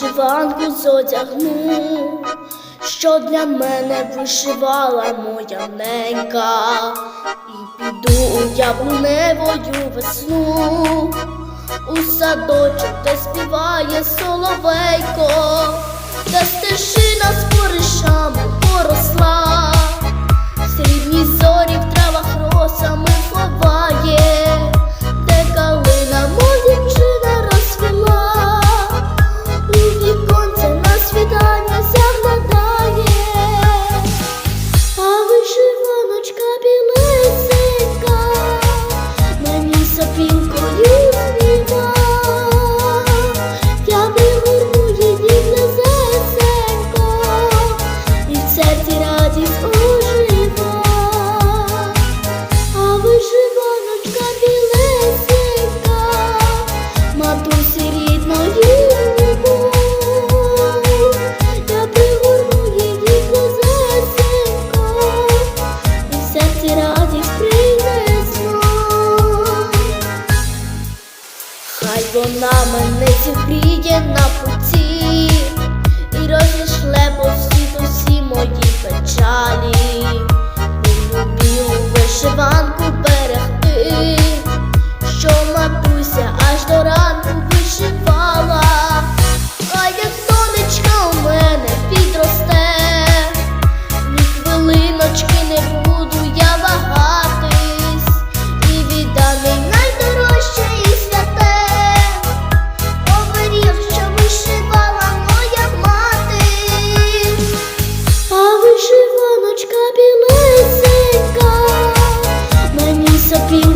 вишиванку зодягну, що для мене вишивала моя ненька, і піду у яблуневою весну, у садочок, де співає соловейко, де стежина вона мене зігріє на путі. І розійшле по світу всі мої печалі, білу білу вишиванку берегти, що матуся аж до ранку вишивала, а як сонечка у мене підросте, ні хвилиночки philosophy